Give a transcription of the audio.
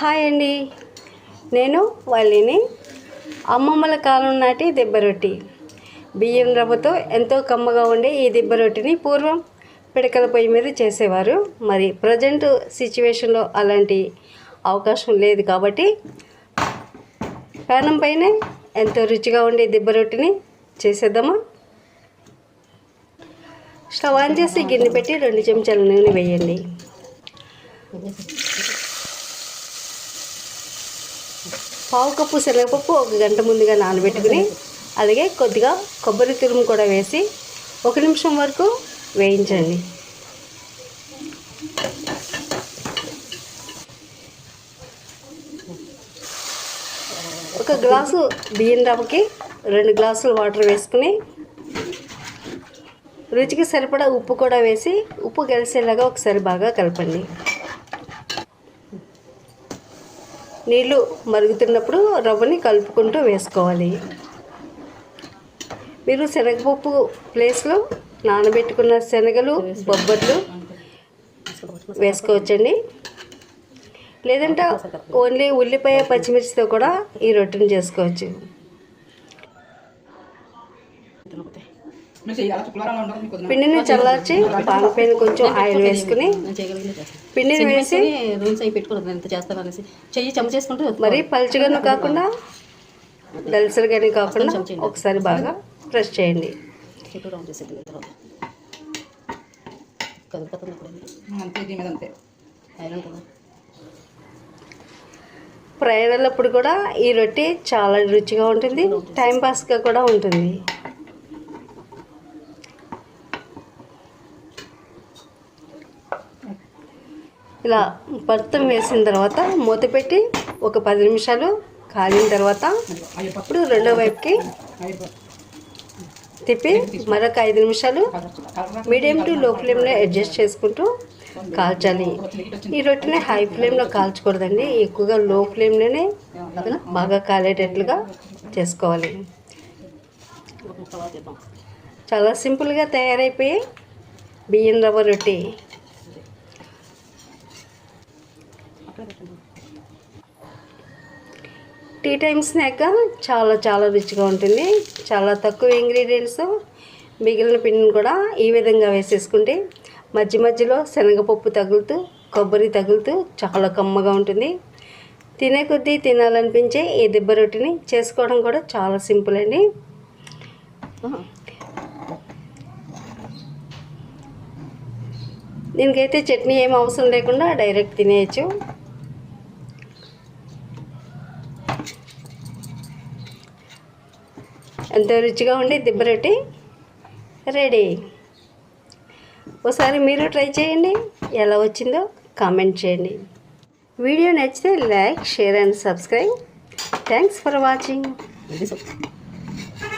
Hi అండి. నేను వాళ్ళని అమ్మమ్మల కాలం నాటి దెబ్బ రొట్టి. బియ్యం రవ్వతో ఎంతో కమ్మగా ఉండే ఈ దెబ్బ రొట్టిని పూర్వం పిడకల పొయ్యి మీద చేసేవారు. మరి ప్రజెంట్ సిచ్యువేషన్లో అలాంటి అవకాశం లేదు కాబట్టి పేనం పైనే ఎంతో రుచిగా ఉండే దెబ్బ రొట్టిని చేసేద్దామా? స్టవ్ ఆన్ చేసి గిన్నె పెట్టి రెండు చెంచాల నూనె వేయండి. పావు కప్పు శనగపప్పు ఒక గంట ముందుగా నానబెట్టుకుని అలాగే కొద్దిగా కొబ్బరి తురుము కూడా వేసి ఒక నిమిషం వరకు వేయించండి. ఒక గ్లాసు బియ్యం రవ్వకి రెండు గ్లాసులు వాటర్ వేసుకుని రుచికి సరిపడా ఉప్పు కూడా వేసి ఉప్పు కలిసేలాగా ఒకసారి బాగా కలపండి. నీళ్ళు మరుగుతున్నప్పుడు రవ్వని కలుపుకుంటూ వేసుకోవాలి. మీరు శనగపప్పు ప్లేస్లో నానబెట్టుకున్న శనగలు బొబ్బట్లు వేసుకోవచ్చండి. లేదంటే ఓన్లీ ఉల్లిపాయ పచ్చిమిర్చితో కూడా ఈ రొట్టెని చేసుకోవచ్చు. పిండిని చల్లార్చి పాన్ పైన కొంచెం ఆయిల్ వేసుకుని పిండిని వేసి రూమ్స్ అవి పెట్టుకోలేదు ఎంత చేస్తాను అనేసి. చెయ్యి చెమ చేసుకుంటూ మరీ పలుచగాను కాకుండా దలసరిగానే కాకుండా ఒకసారి బాగా ప్రెస్ చేయండి. ప్రయాణాలప్పుడు కూడా ఈ రొట్టె చాలా రుచిగా ఉంటుంది? టైం పాస్గా కూడా ఉంటుంది. ఇలా భర్తం వేసిన తర్వాత మూత పెట్టి ఒక పది నిమిషాలు కాలిన తర్వాత ఇప్పుడు రెండో వైపుకి తిప్పి మరొక ఐదు నిమిషాలు మీడియం టు లో ఫ్లేమ్లో అడ్జస్ట్ చేసుకుంటూ కాల్చాలి. ఈ రొట్టెని హై ఫ్లేమ్లో కాల్చకూడదండి. ఎక్కువగా లో ఫ్లేమ్లోనే బాగా కాలేటట్లుగా చేసుకోవాలి. చాలా సింపుల్గా తయారైపోయి బియ్యం రవ్వ రొట్టె. టీ టైమ్ స్నాక్ చాలా చాలా రుచిగా ఉంటుంది. చాలా తక్కువ ఇంగ్రీడియంట్స్ మిగిలిన పిండిని కూడా ఈ విధంగా వేసేసుకుంటే మధ్య మధ్యలో శనగపప్పు తగులుతూ కొబ్బరి తగులుతూ చాలా కమ్మగా ఉంటుంది. తినే కొద్దీ తినాలనిపించే ఈ దెబ్బ రొట్టిని చేసుకోవడం కూడా చాలా సింపుల్ అండి. దీనికైతే చట్నీ ఏం అవసరం లేకుండా డైరెక్ట్ తినేయచ్చు. ఎంతో రుచిగా ఉండి దిబ్బ రొట్టి? రెడీ. ఒకసారి మీరు ట్రై చేయండి. ఎలా వచ్చిందో కామెంట్ చేయండి. వీడియో నచ్చితే like share and subscribe. Thanks for watching